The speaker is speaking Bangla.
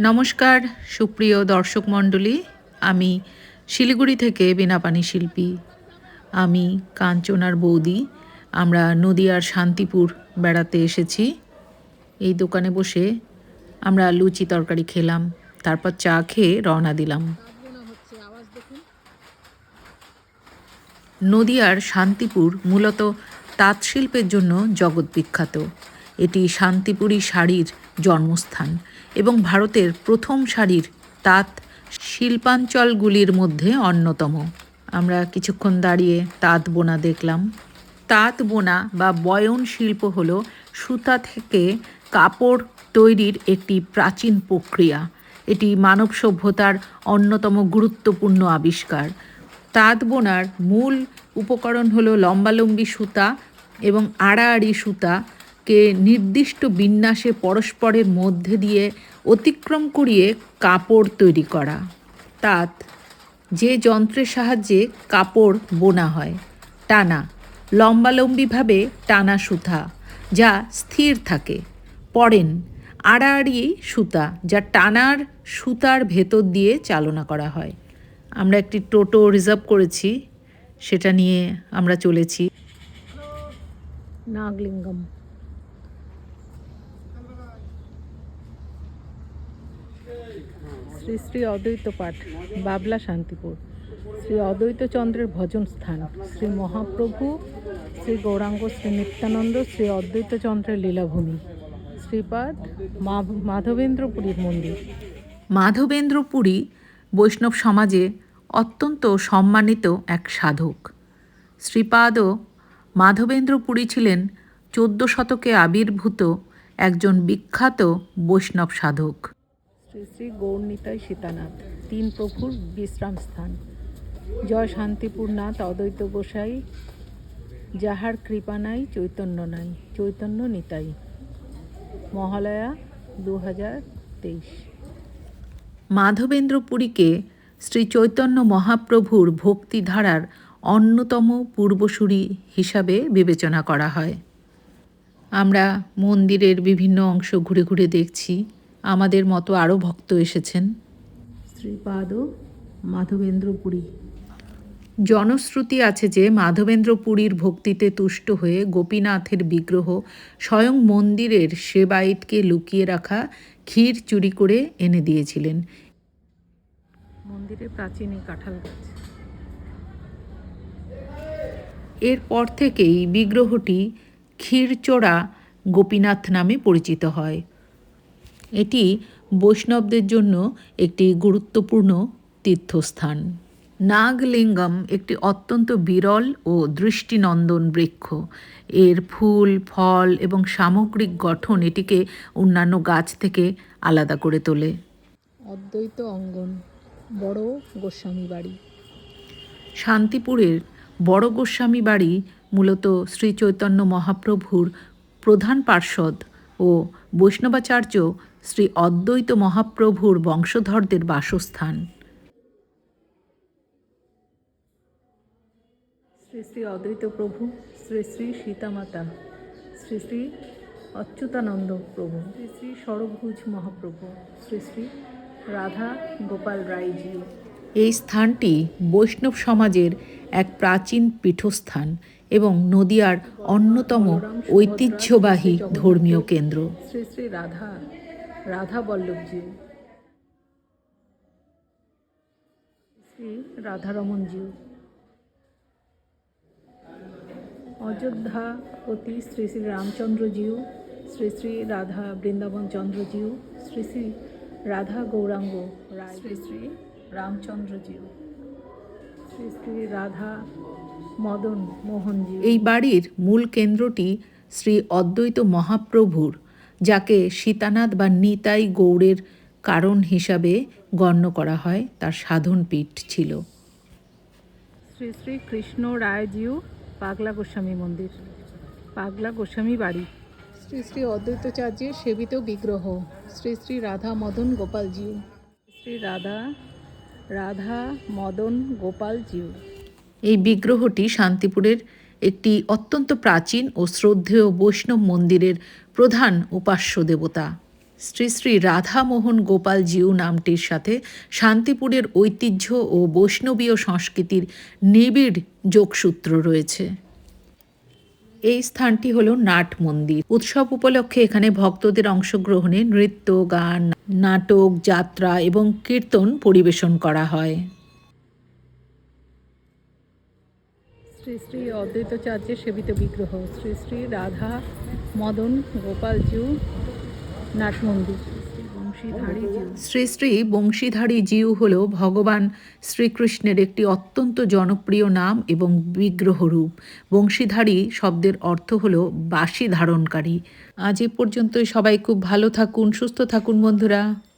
নমস্কার, সুপ্রিয় দর্শক মণ্ডলী। আমি শিলিগুড়ি থেকে বীণাপানি শিল্পী। আমি কাঞ্চনার বৌদি। আমরা নদিয়ার শান্তিপুর বেড়াতে এসেছি। এই দোকানে বসে আমরা লুচি তরকারি খেলাম, তারপর চা খেয়ে রওনা দিলাম। নদিয়ার শান্তিপুর মূলত তাঁত শিল্পের জন্য জগৎ বিখ্যাত। এটি শান্তিপুরী শাড়ির জন্মস্থান এবং ভারতের প্রথম শাড়ির তাঁত শিল্পাঞ্চলগুলির মধ্যে অন্যতম। আমরা কিছুক্ষণ দাঁড়িয়ে তাঁত বোনা দেখলাম। তাঁত বোনা বা বয়ন শিল্প হল সুতা থেকে কাপড় তৈরির একটি প্রাচীন প্রক্রিয়া। এটি মানব সভ্যতার অন্যতম গুরুত্বপূর্ণ আবিষ্কার। তাঁত বোনার মূল উপকরণ হলো লম্বালম্বি সুতা এবং আড়াআড়ি সুতাকে নির্দিষ্ট বিন্যাসে পরস্পরের মধ্যে দিয়ে অতিক্রম করিয়ে কাপড় তৈরি করা। তাঁত যে যন্ত্রের সাহায্যে কাপড় বোনা হয়, টানা, লম্বালম্বিভাবে টানা সুতা, যা স্থির থাকে। পড়েন আড়াআড়ি সুতা, যা টানার সুতার ভেতর দিয়ে চালনা করা হয়। আমরা একটি টোটো রিজার্ভ করেছি, সেটা নিয়ে আমরা চলেছি। নাগলিঙ্গম। শ্রী শ্রী অদ্বৈত পাঠ, বাবলা শান্তিপুর। শ্রী অদ্বৈত চন্দ্রের ভজন স্থান, শ্রী মহাপ্রভু, শ্রী গৌরাঙ্গ শ্রী নিত্যানন্দ, শ্রী অদ্বৈত চন্দ্রের লীলাভূমি, শ্রীপাদ মাধবেন্দ্রপুরীর মন্দির। মাধবেন্দ্রপুরী বৈষ্ণব সমাজে অত্যন্ত সম্মানিত এক সাধক। শ্রীপাদও মাধবেন্দ্রপুরী ছিলেন চোদ্দ শতকে আবির্ভূত একজন বিখ্যাত বৈষ্ণব সাধক। শ্রী শ্রী গৌরনিতাই সীতানাথ, তিন প্রভুর বিশ্রাম স্থান। জয় শান্তিপুর নাথ অদ্বৈত গোসাই, যাহার কৃপা নাই চৈতন্য নাই, চৈতন্য নিতাই। মহালয়া দু হাজার তেইশ মাধবেন্দ্রপুরীকে শ্রী চৈতন্য মহাপ্রভুর ভক্তিধারার অন্যতম পূর্বসূরি হিসাবে বিবেচনা করা হয়। আমরা মন্দিরের বিভিন্ন অংশ ঘুরে ঘুরে দেখছি। আমাদের মতো আরও ভক্ত এসেছেন। শ্রীপাদ মাধবেন্দ্রপুরী। জনশ্রুতি আছে যে মাধবেন্দ্রপুরীর ভক্তিতে তুষ্ট হয়ে গোপীনাথের বিগ্রহ স্বয়ং মন্দিরের সেবায়েতকে লুকিয়ে রাখা ক্ষীর চুরি করে এনে দিয়েছিলেন। মন্দিরে প্রাচীন এই কাঁঠাল গাছ। এরপর থেকেই বিগ্রহটি ক্ষীরচোড়া গোপীনাথ নামে পরিচিত হয়। এটি বৈষ্ণবদের জন্য একটি গুরুত্বপূর্ণ তীর্থস্থান। নাগলিঙ্গম একটি অত্যন্ত বিরল ও দৃষ্টিনন্দন বৃক্ষ। এর ফুল ফল এবং সামগ্রিক গঠন এটিকে অন্যান্য গাছ থেকে আলাদা করে তোলে। অদ্বৈত অঙ্গন বড় গোস্বামী বাড়ি। শান্তিপুরের বড় গোস্বামী বাড়ি মূলত শ্রী চৈতন্য মহাপ্রভুর প্রধান পার্ষদ ও বৈষ্ণবাচার্য শ্রী অদ্বৈত মহাপ্রভুর বংশধরদের বাসস্থান। শ্রী শ্রী অদ্বৈত প্রভু শ্রী শ্রী সীতামাতা শ্রী শ্রী অচ্যুতানন্দ প্রভু শ্রী শ্রী সরভুজ মহাপ্রভু শ্রী শ্রী রাধা গোপাল রায়জি। এই স্থানটি বৈষ্ণব সমাজের এক প্রাচীন পীঠস্থান এবং নদিয়ার অন্যতম ঐতিহ্যবাহী ধর্মীয় কেন্দ্র। শ্রী শ্রী রাধা রাধা বল্লভজি। শ্রী রাধারমনজিউ অযোধ্যাপতি শ্রী শ্রী রামচন্দ্রজিউ শ্রী শ্রী রাধা বৃন্দাবন চন্দ্রজিউ শ্রী শ্রী রাধা গৌরাঙ্গ, রায় শ্রী শ্রী রামচন্দ্রজিউ শ্রী রাধা মদন মোহনজি। এই বাড়ির মূল কেন্দ্রটি শ্রী অদ্বৈত মহাপ্রভুর যাকে সীতানাথ বা নিতাই গৌড়ের কারণ হিসাবে গণ্য করা হয় তার সাধন পীঠ ছিল। শ্রী শ্রী কৃষ্ণ রায়জিউ পাগলা গোস্বামী মন্দির। পাগলা গোস্বামী বাড়ি। শ্রী শ্রী অদ্বৈতাচার্যের সেবিত বিগ্রহ শ্রী শ্রী রাধা মদন গোপালজিউ। শ্রী রাধা রাধা, মদন গোপালজিউ এই বিগ্রহটি শান্তিপুরের একটি অত্যন্ত প্রাচীন ও শ্রদ্ধেয় বৈষ্ণব মন্দিরের প্রধান উপাস্য দেবতা। শ্রী শ্রী রাধামোহন গোপাল জিউ নামটির সাথে শান্তিপুরের ঐতিহ্য ও বৈষ্ণবীয় সংস্কৃতির নিবিড় যোগসূত্র রয়েছে। এই স্থানটি হল নাট মন্দির। উৎসব উপলক্ষে এখানে ভক্তদের অংশগ্রহণে নৃত্য, গান নাটক, যাত্রা এবং কীর্তন পরিবেশন করা হয়। শ্রী শ্রী অদ্বৈতাচার্যের সেবিত বিগ্রহ, শ্রী শ্রী রাধা মদন গোপাল জিউ শ্রী শ্রী বংশীধারী জিউ হল ভগবান শ্রীকৃষ্ণের একটি অত্যন্ত জনপ্রিয় নাম এবং বিগ্রহ রূপ। বংশীধারী শব্দের অর্থ হল বাঁশি ধারণকারী। আজ এ পর্যন্তই। সবাই খুব ভালো থাকুন, সুস্থ থাকুন বন্ধুরা।